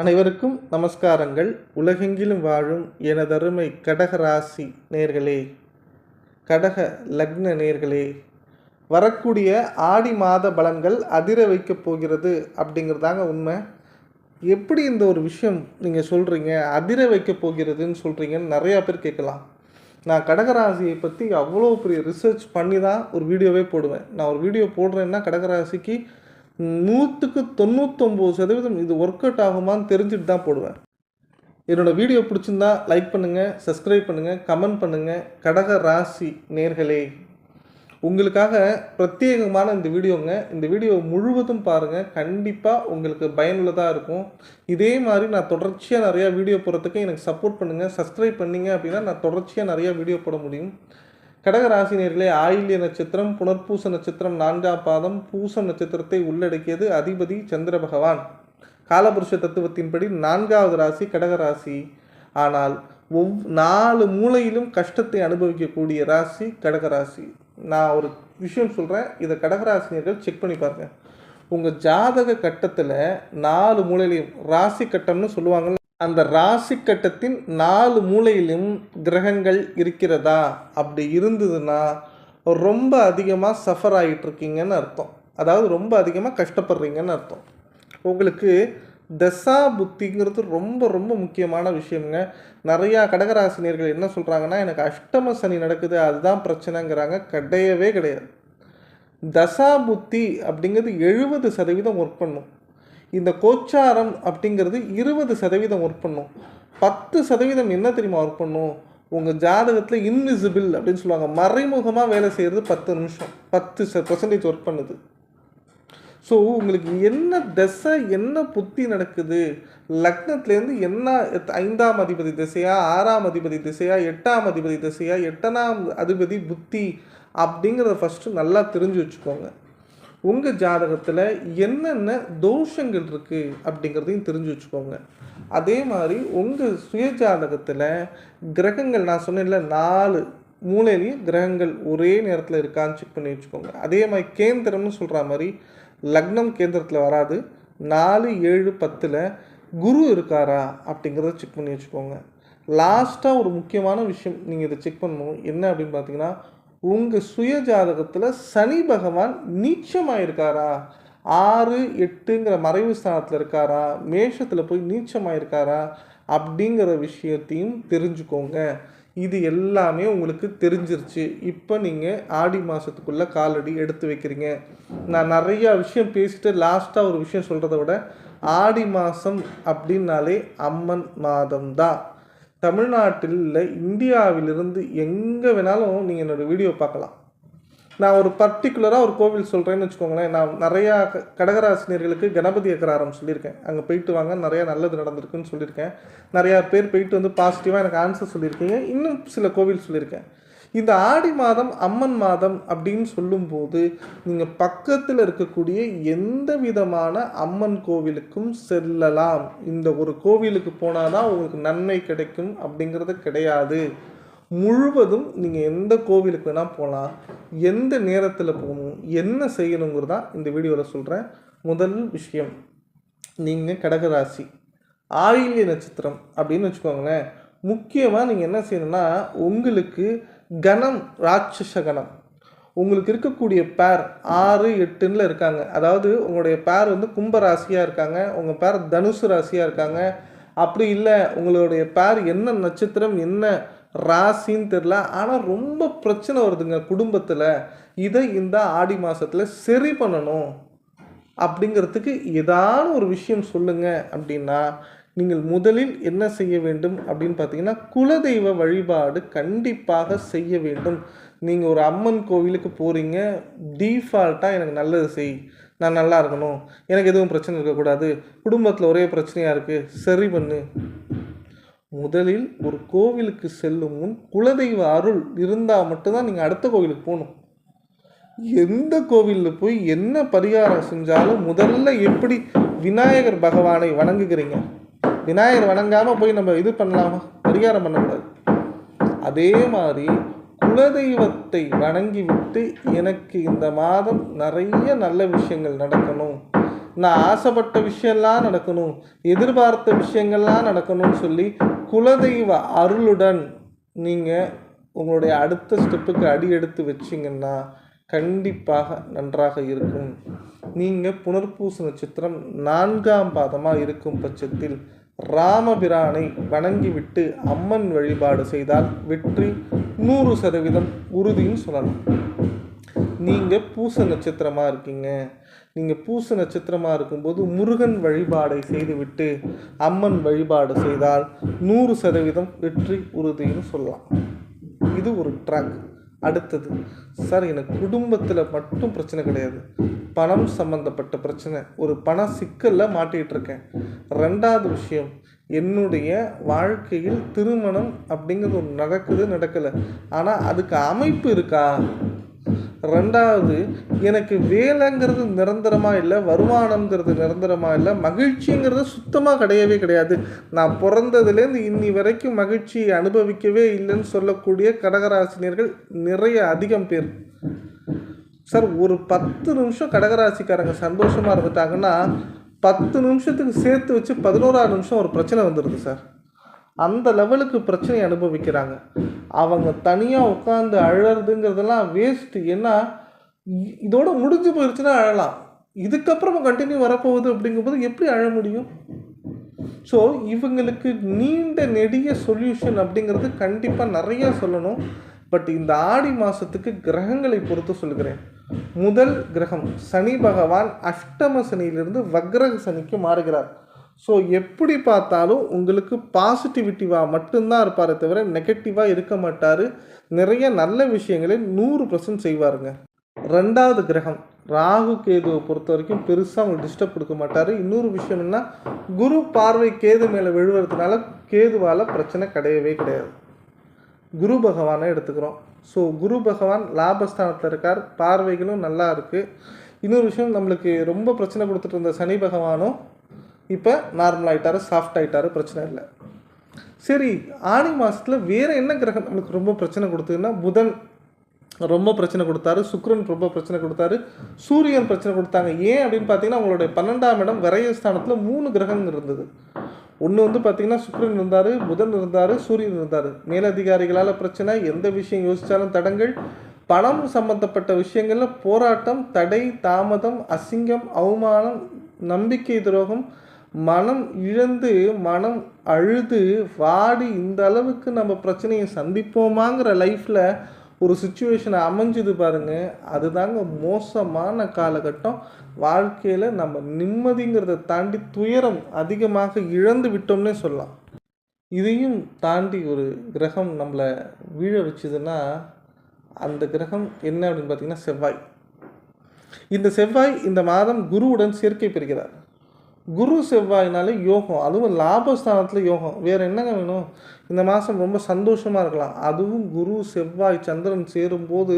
அனைவருக்கும் நமஸ்காரங்கள். உலகெங்கிலும் வாழும் எனதருமை கடகராசி நேர்களே கடக லக்ன நேர்களே வரக்கூடிய ஆடி மாத பலன்கள் அதிர வைக்கப் போகிறது அப்படிங்கிறதாங்க உண்மை. எப்படி இந்த ஒரு விஷயம் நீங்கள் சொல்கிறீங்க அதிர வைக்கப் போகிறதுன்னு சொல்கிறீங்கன்னு நிறையா பேர் கேட்கலாம். நான் கடகராசியை பற்றி அவ்வளோ பெரிய ரிசர்ச் பண்ணி தான் ஒரு வீடியோவே போடுவேன். நான் ஒரு வீடியோ போடுறேன்னா கடகராசிக்கு நூற்றுக்கு தொண்ணூத்தொம்பது சதவீதம் இது ஒர்க் அவுட் ஆகுமான்னு தெரிஞ்சுட்டு தான் போடுவேன். என்னோடய வீடியோ பிடிச்சிருந்தா லைக் பண்ணுங்கள் சப்ஸ்கிரைப் பண்ணுங்கள் கமெண்ட் பண்ணுங்கள் கடக ராசி நேர்களே உங்களுக்காக பிரத்யேகமான இந்த வீடியோங்க. இந்த வீடியோ முழுவதும் பாருங்கள் கண்டிப்பாக உங்களுக்கு பயனுள்ளதாக இருக்கும். இதே மாதிரி நான் தொடர்ச்சியாக நிறையா வீடியோ போடுறதுக்கு எனக்கு சப்போர்ட் பண்ணுங்கள் சப்ஸ்கிரைப் பண்ணீங்க அப்படின்னா நான் தொடர்ச்சியாக நிறையா வீடியோ போட முடியும். கடகராசினியர்களே ஆயில்ய நட்சத்திரம் புனர்பூச நட்சத்திரம் நான்காம் பாதம் பூச நட்சத்திரத்தை உள்ளடக்கியது அதிபதி சந்திர பகவான். காலபுருஷ தத்துவத்தின்படி நான்காவது ராசி கடகராசி ஆனால் ஒவ் நாலு மூலையிலும் கஷ்டத்தை அனுபவிக்கக்கூடிய ராசி கடகராசி நான் ஒரு விஷயம் சொல்கிறேன் இதை கடகராசினியர்கள் செக் பண்ணி பாருங்க. உங்கள் ஜாதக கட்டத்தில் நாலு மூலையிலையும் ராசி கட்டம்னு சொல்லுவாங்கள்ல அந்த ராசி கட்டத்தின் நாலு மூலையிலும் கிரகங்கள் இருக்கிறதா? அப்படி இருந்ததுன்னா ரொம்ப அதிகமாக சஃபர் ஆகிட்டுருக்கீங்கன்னு அர்த்தம். அதாவது ரொம்ப அதிகமாக கஷ்டப்படுறீங்கன்னு அர்த்தம். உங்களுக்கு தசா புத்திங்கிறது ரொம்ப ரொம்ப முக்கியமான விஷயம்ங்க. நிறையா கடகராசினியர்கள் என்ன சொல்கிறாங்கன்னா எனக்கு அஷ்டம சனி நடக்குது அதுதான் பிரச்சனைங்கிறாங்க. கிடையவே கிடையாது. தசா புத்தி அப்படிங்கிறது எழுபது சதவீதம் ஒர்க் பண்ணும். இந்த கோச்சாரம் அப்படிங்கிறது இருபது சதவீதம் ஒர்க் பண்ணும். பத்து சதவீதம் என்ன தெரியுமா ஒர்க் பண்ணும்? உங்கள் ஜாதகத்தில் இன்விசிபிள் அப்படின்னு சொல்லுவாங்க. மறைமுகமாக வேலை செய்கிறது பத்து நிமிஷம். பத்து பர்சன்டேஜ் ஒர்க் பண்ணுது. ஸோ உங்களுக்கு என்ன திசை என்ன புத்தி நடக்குது? லக்னத்துலேருந்து என்ன ஐந்தாம் அதிபதி திசையா ஆறாம் அதிபதி திசையா எட்டாம் அதிபதி திசையா எட்டனாம் அதிபதி புத்தி அப்படிங்கிறத ஃபஸ்ட்டு நல்லா தெரிஞ்சு வச்சுக்கோங்க. உங்கள் ஜாதகத்தில் என்னென்ன தோஷங்கள் இருக்குது அப்படிங்கிறதையும் தெரிஞ்சு வச்சுக்கோங்க. அதே மாதிரி உங்கள் சுய ஜாதகத்தில் கிரகங்கள் நான் சொன்னேன்ல நாலு மூலையிலையும் கிரகங்கள் ஒரே நேரத்தில் இருக்கான்னு செக் பண்ணி வச்சுக்கோங்க. அதே மாதிரி கேந்திரம்னு சொல்கிற மாதிரி லக்னம் கேந்திரத்தில் வராது. நாலு ஏழு பத்தில் குரு இருக்காரா அப்படிங்கிறத செக் பண்ணி வச்சுக்கோங்க. லாஸ்ட்டாக ஒரு முக்கியமான விஷயம் நீங்கள் இதை செக் பண்ணணும். என்ன அப்படின்னு பார்த்தீங்கன்னா உங்கள் சுய ஜாதகத்தில் சனி பகவான் நீச்சமாக இருக்காரா ஆறு எட்டுங்கிற மறைவு ஸ்தானத்தில் இருக்காரா? மேஷத்தில் போய் நீச்சமாக இருக்காரா அப்படிங்கிற விஷயத்தையும் தெரிஞ்சுக்கோங்க. இது எல்லாமே உங்களுக்கு தெரிஞ்சிருச்சு. இப்போ நீங்கள் ஆடி மாதத்துக்குள்ளே காலடி எடுத்து வைக்கிறீங்க. நான் நிறையா விஷயம் பேசிட்டு லாஸ்ட்டாக ஒரு விஷயம் சொல்கிறத விட ஆடி மாதம் அப்படின்னாலே அம்மன் மாதம் தான் தமிழ்நாட்டில் இல்லை இந்தியாவிலிருந்து எங்கே வேணாலும் நீங்கள் என்னோடய வீடியோ பார்க்கலாம். நான் ஒரு பர்டிகுலராக ஒரு கோவில் சொல்கிறேன்னு வச்சுக்கோங்களேன். நான் நிறையா க கடகராசினியர்களுக்கு கணபதி அக்கராரம் சொல்லியிருக்கேன். அங்கே போயிட்டு வாங்க நிறையா நல்லது நடந்திருக்குன்னு சொல்லியிருக்கேன். நிறையா பேர் போயிட்டு வந்து பாசிட்டிவாக எனக்கு ஆன்சர் சொல்லியிருக்கீங்க. இன்னும் சில கோவில் சொல்லியிருக்கேன். இந்த ஆடி மாதம் அம்மன் மாதம் அப்படின்னு சொல்லும்போது நீங்கள் பக்கத்தில் இருக்கக்கூடிய எந்த விதமான அம்மன் கோவிலுக்கும் செல்லலாம். இந்த ஒரு கோவிலுக்கு போனால் தான் உங்களுக்கு நன்மை கிடைக்கும் அப்படிங்கிறது கிடையாது. முழுவதும் நீங்கள் எந்த கோவிலுக்கு வேணால் போகலாம் எந்த நேரத்தில் போகணும் என்ன செய்யணுங்கிறதா இந்த வீடியோவில் சொல்கிறேன் முதல் விஷயம் நீங்கள் கடகராசி ஆயில்ய நட்சத்திரம் அப்படின்னு வச்சுக்கோங்களேன். முக்கியமாக நீங்கள் என்ன செய்யணும்னா உங்களுக்கு கணம் ராட்சச கணம். உங்களுக்கு இருக்கக்கூடிய பேர் ஆறு எட்டுன்னு இருக்காங்க. அதாவது உங்களுடைய பேர் வந்து கும்ப ராசியாக இருக்காங்க உங்கள் பேர் தனுசு ராசியாக இருக்காங்க. அப்படி இல்லை உங்களுடைய பேர் என்ன நட்சத்திரம் என்ன ராசின்னு தெரில ஆனால் ரொம்ப பிரச்சனை வருதுங்க குடும்பத்தில். இதை இந்த ஆடி மாதத்தில் சரி பண்ணணும். அப்படிங்கிறதுக்கு ஏதாவது ஒரு விஷயம் சொல்லுங்கள் அப்படின்னா நீங்கள் முதலில் என்ன செய்ய வேண்டும் அப்படின்னு பார்த்தீங்கன்னா குலதெய்வ வழிபாடு கண்டிப்பாக செய்ய வேண்டும். நீங்கள் ஒரு அம்மன் கோவிலுக்கு போகிறீங்க டீஃபால்ட்டாக எனக்கு நல்லது செய் நான் நல்லா இருக்கணும் எனக்கு எதுவும் பிரச்சனை இருக்கக்கூடாது குடும்பத்தில் ஒரே பிரச்சனையாக இருக்குது சரி பண்ணு. முதலில் ஒரு கோவிலுக்கு செல்லும் முன் குலதெய்வ அருள் இருந்தால் மட்டும்தான் நீங்கள் அடுத்த கோவிலுக்கு போகணும். எந்த கோவிலில் போய் என்ன பரிகாரம் செஞ்சாலும் முதல்ல எப்படி விநாயகர் பகவானை வணங்குகிறீங்க? விநாயகர் வணங்காமல் போய் நம்ம இது பண்ணலாமா? பரிகாரம் பண்ணக்கூடாது. அதே மாதிரி குலதெய்வத்தை வணங்கிவிட்டு எனக்கு இந்த மாதம் நிறைய நல்ல விஷயங்கள் நடக்கணும். நான் ஆசைப்பட்ட விஷயம்லாம் நடக்கணும். எதிர்பார்த்த விஷயங்கள்லாம் நடக்கணும்னு சொல்லி குலதெய்வ அருளுடன் நீங்கள் உங்களுடைய அடுத்த ஸ்டெப்புக்கு அடி எடுத்து வச்சிங்கன்னா கண்டிப்பாக நன்றாக இருக்கும். நீங்கள் புனர்பூச நட்சத்திரம் நான்காம் பாதமாக இருக்கும் பட்சத்தில் ராமபிரானை வணங்கிவிட்டு அம்மன் வழிபாடு செய்தால் வெற்றி நூறு சதவீதம் உறுதின்னு சொல்லலாம். நீங்கள் பூச நட்சத்திரமாக இருக்கீங்க. நீங்கள் பூச நட்சத்திரமாக இருக்கும்போது முருகன் வழிபாடை செய்துவிட்டு அம்மன் வழிபாடு செய்தால் நூறு சதவீதம் வெற்றி உறுதின்னு சொல்லலாம். இது ஒரு ட்ராக் அடுத்தது. சார் எனக்கு குடும்பத்தில் மட்டும் பிரச்சனை கிடையாது. பணம் சம்மந்தப்பட்ட பிரச்சனை. ஒரு பண சிக்கலில் மாட்டிகிட்டு இருக்கேன் ரெண்டாவது விஷயம் என்னுடைய வாழ்க்கையில் திருமணம் அப்படிங்கிறது ஒன்று நடக்குது நடக்கலை. ஆனால் அதுக்கு அமைப்பு இருக்கா? ரெண்டாவது எனக்கு வேலைங்கிறது நிரந்தரமாக இல்லை வருமானம்ங்கிறது நிரந்தரமாக இல்லை மகிழ்ச்சிங்கிறது சுத்தமாக கிடையவே கிடையாது. நான் பிறந்ததுலேருந்து இன்னி வரைக்கும் மகிழ்ச்சியை அனுபவிக்கவே இல்லைன்னு சொல்லக்கூடிய கடகராசினியர்கள் நிறைய அதிகம் பேர். சார் ஒரு பத்து நிமிஷம் கடகராசிக்காரங்க சந்தோஷமாக இருந்துட்டாங்கன்னா பத்து நிமிஷத்துக்கு சேர்த்து வச்சு பதினோராறு நிமிஷம் ஒரு பிரச்சனை வந்துடுது சார். அந்த லெவலுக்கு பிரச்சனையை அனுபவிக்கிறாங்க. அவங்க தனியாக உட்காந்து அழறதுங்கிறதெல்லாம் வேஸ்ட்டு ஏன்னா இதோட முடிஞ்சு போயிடுச்சுன்னா அழலாம். இதுக்கப்புறம் கண்டினியூ வரப்போகுது அப்படிங்கும்போது எப்படி அழ முடியும்? ஸோ இவங்களுக்கு நீண்ட நெடிய சொல்யூஷன் அப்படிங்கிறது கண்டிப்பாக நிறைய சொல்லணும். பட் இந்த ஆடி மாதத்துக்கு கிரகங்களை பொறுத்து சொல்கிறேன் முதல் கிரகம் சனி பகவான் அஷ்டம சனியிலிருந்து வக்ரக சனிக்கு மாறுகிறார். ஸோ எப்படி பார்த்தாலும் உங்களுக்கு பாசிட்டிவிட்டிவாக மட்டும்தான் இருப்பாரே தவிர நெகட்டிவாக இருக்க மாட்டார். நிறைய நல்ல விஷயங்களை நூறு பர்சன்ட் செய்வாருங்க. ரெண்டாவது கிரகம் ராகு கேதுவை பொறுத்த வரைக்கும் பெருசாக அவங்களுக்கு டிஸ்டர்ப் கொடுக்க மாட்டார். இன்னொரு விஷயம் என்ன குரு பார்வை கேது மேலே விழுவுறதுனால கேதுவால் பிரச்சனை கிடையவே கிடையாது. குரு பகவானை எடுத்துக்கிறோம். ஸோ குரு பகவான் லாபஸ்தானத்தில் இருக்கார். பார்வைகளும் நல்லா இருக்குது இன்னொரு விஷயம் நம்மளுக்கு ரொம்ப பிரச்சனை கொடுத்துட்டு இருந்த சனி பகவானும் இப்போ நார்மல் ஆகிட்டாரு சாஃப்ட் ஆயிட்டாரு பிரச்சனை இல்லை. சரி ஆணி மாதத்தில் வேறு என்ன கிரகம் நம்மளுக்கு ரொம்ப பிரச்சனை கொடுத்ததுன்னா புதன் ரொம்ப பிரச்சனை கொடுத்தாரு சுக்ரன் ரொம்ப பிரச்சனை கொடுத்தாரு சூரியன் பிரச்சனை கொடுத்தாங்க. ஏன் அப்படின்னு பார்த்தீங்கன்னா அவங்களுடைய பன்னெண்டாம் இடம் விரயஸ்தானத்தில் மூணு கிரகங்கள் இருந்தது. ஒன்று வந்து பார்த்திங்கன்னா சுக்ரன் இருந்தார் புதன் இருந்தார் சூரியன் இருந்தார். மேலதிகாரிகளால் பிரச்சனை எந்த விஷயம் யோசித்தாலும் தடங்கள் பணம் சம்பந்தப்பட்ட விஷயங்களில் போராட்டம் தடை தாமதம் அசிங்கம் அவமானம் நம்பிக்கை துரோகம் மனம் இழந்து மனம் அழுது வாடி இந்த அளவுக்கு நம்ம பிரச்சனையை சந்திப்போமாங்கிற லைஃப்பில் ஒரு சுச்சுவேஷனை அமைஞ்சுது பாருங்க. அதுதாங்க மோசமான காலகட்டம். வாழ்க்கையில் நம்ம நிம்மதிங்கிறத தாண்டி துயரம் அதிகமாக இழந்து விட்டோம்னே சொல்லலாம். இதையும் தாண்டி ஒரு கிரகம் நம்மளை வீழ வச்சுதுன்னா அந்த கிரகம் என்ன அப்படின்னு பார்த்தீங்கன்னா செவ்வாய். இந்த செவ்வாய் இந்த மாதம் குருவுடன் சேர்க்கை பெறுகிறார். குரு செவ்வாய்னாலே யோகம் அதுவும் லாபஸ்தானத்தில் யோகம். வேறு என்னங்க வேணும்? இந்த மாதம் ரொம்ப சந்தோஷமாக இருக்கலாம். அதுவும் குரு செவ்வாய் சந்திரன் சேரும்போது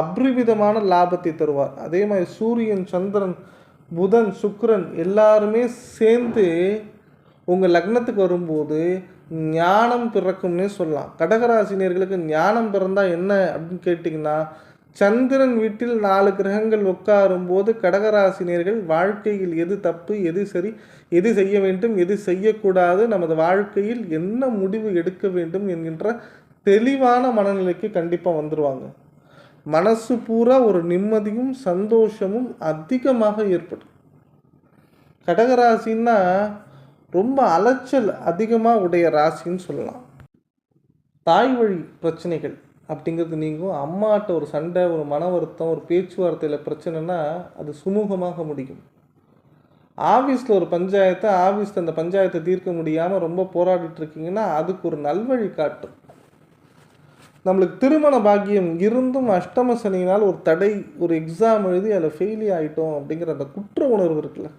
அபரிவிதமான லாபத்தை தருவார். அதே மாதிரி சூரியன் சந்திரன் புதன் சுக்கரன் எல்லாருமே சேர்ந்து உங்கள் லக்னத்துக்கு வரும்போது ஞானம் பிறக்கும்னே சொல்லலாம். கடகராசினியர்களுக்கு ஞானம் பிறந்தால் என்ன அப்படின்னு கேட்டிங்கன்னா சந்திரன் வீட்டில் நாலு கிரகங்கள் உட்காரும் போது கடகராசினியர்கள் வாழ்க்கையில் எது தப்பு எது சரி எது செய்ய வேண்டும் எது செய்யக்கூடாது நமது வாழ்க்கையில் என்ன முடிவு எடுக்க வேண்டும் என்கின்ற தெளிவான மனநிலைக்கு கண்டிப்பாக வந்துடுவாங்க மனசு பூரா ஒரு நிம்மதியும் சந்தோஷமும் அதிகமாக ஏற்படும். கடகராசின்னா ரொம்ப அலைச்சல் அதிகமாக உடைய ராசின்னு சொல்லலாம். தாய் வழி பிரச்சனைகள். அப்படிங்கிறது நீங்கும். அம்மாட்ட ஒரு சண்டை ஒரு மன வருத்தம் ஒரு பேச்சுவார்த்தையில் பிரச்சனைனா அது சுமூகமாக முடியும். ஆஃபீஸில் ஒரு பஞ்சாயத்தை ஆஃபீஸில் அந்த பஞ்சாயத்தை தீர்க்க முடியாமல் ரொம்ப போராடிட்டு இருக்கீங்கன்னா அதுக்கு ஒரு நல்வழி காட்டும். நம்மளுக்கு திருமண பாக்கியம் இருந்தும் அஷ்டம சனியினால் ஒரு தடை ஒரு எக்ஸாம் எழுதி அதில் ஃபெயிலி ஆகிட்டோம் அப்படிங்கிற அந்த குற்ற உணர்வு இருக்குல்ல.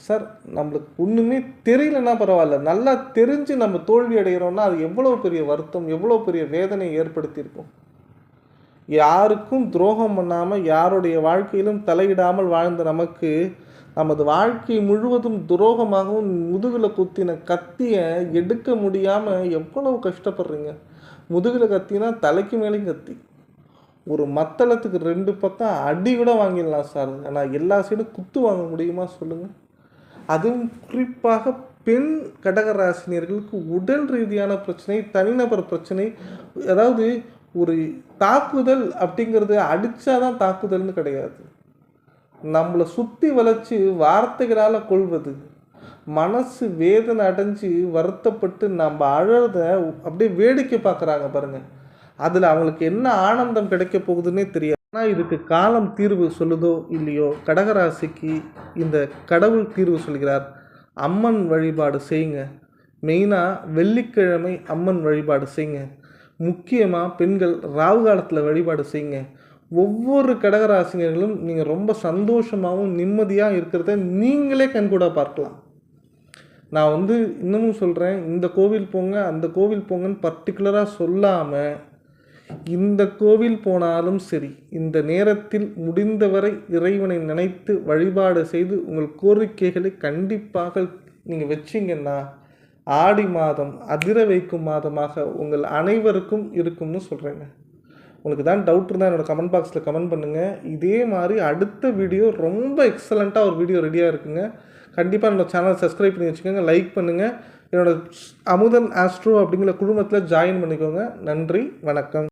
சார் நம்மளுக்கு ஒன்றுமே தெரியலன்னா பரவாயில்ல. நல்லா தெரிஞ்சு நம்ம தோல்வி அடைகிறோம்னா அது எவ்வளோ பெரிய வருத்தம் எவ்வளோ பெரிய வேதனையை ஏற்படுத்தியிருக்கும்? யாருக்கும் துரோகம் பண்ணாமல் யாருடைய வாழ்க்கையிலும் தலையிடாமல் வாழ்ந்த நமக்கு நமது வாழ்க்கை முழுவதும் துரோகமாகவும் முதுகில் குத்தின கத்தியை எடுக்க முடியாமல் எவ்வளவு கஷ்டப்படுறீங்க? முதுகில் கத்தினா தலைக்கு மேலேயும் கத்தி. ஒரு மத்தளத்துக்கு ரெண்டு பக்கம் அடி கூட வாங்கிடலாம் சார். ஆனால் எல்லா சைடும் குத்து வாங்க முடியுமா சொல்லுங்கள் அதுவும் குறிப்பாக பெண் கடகராசினியர்களுக்கு உடல் ரீதியான பிரச்சனை தனிநபர் பிரச்சனை அதாவது ஒரு தாக்குதல் அப்படிங்கிறது அடித்தாதான் தாக்குதல்னு கிடையாது. நம்மளை சுற்றி வளைச்சி வார்த்தைகளால் கொள்வது மனசு வேதனை அடைஞ்சு வருத்தப்பட்டு நம்ம அழறத அப்படியே வேடிக்கை பார்க்குறாங்க பாருங்கள் அதில் அவங்களுக்கு என்ன ஆனந்தம் கிடைக்க போகுதுன்னே தெரியாது. ஆனால் இதுக்கு காலம் தீர்வு சொல்லுதோ இல்லையோ கடகராசிக்கு இந்த கடவுள் தீர்வு சொல்கிறார். அம்மன் வழிபாடு செய்யுங்க. மெயினாக வெள்ளிக்கிழமை அம்மன் வழிபாடு செய்யுங்க. முக்கியமாக பெண்கள் ராவு காலத்தில் வழிபாடு செய்யுங்க. ஒவ்வொரு கடகராசினர்களும் நீங்கள் ரொம்ப சந்தோஷமாகவும் நிம்மதியாக இருக்கிறத நீங்களே கண்கூட பார்க்கலாம். நான் வந்து இன்னமும் சொல்கிறேன் இந்த கோவில் போங்க அந்த கோவில் போங்கன்னு பர்டிகுலராக சொல்லாமல் இந்த கோவில் போனாலும் சரி இந்த நேரத்தில் முடிந்தவரை இறைவனை நினைத்து வழிபாடு செய்து உங்கள் கோரிக்கைகளை கண்டிப்பாக நீங்கள் வச்சிங்கன்னா ஆடி மாதம் அதிர வைக்கும் மாதமாக உங்கள் அனைவருக்கும் இருக்கும்னு சொல்கிறேங்க உங்களுக்கு தான் டவுட் இருந்தால் என்னோடய கமெண்ட் பாக்ஸில் கமெண்ட் பண்ணுங்கள் இதே மாதிரி அடுத்த வீடியோ ரொம்ப எக்ஸலண்ட்டாக ஒரு வீடியோ ரெடியாக இருக்குங்க. கண்டிப்பாக என்னோட சேனல் சப்ஸ்கிரைப் பண்ணி வச்சுக்கோங்க லைக் பண்ணுங்கள் என்னோடய அமுதன் ஆஸ்ட்ரோ அப்படிங்கிற குழுமத்தில் ஜாயின் பண்ணிக்கோங்க. நன்றி வணக்கம்.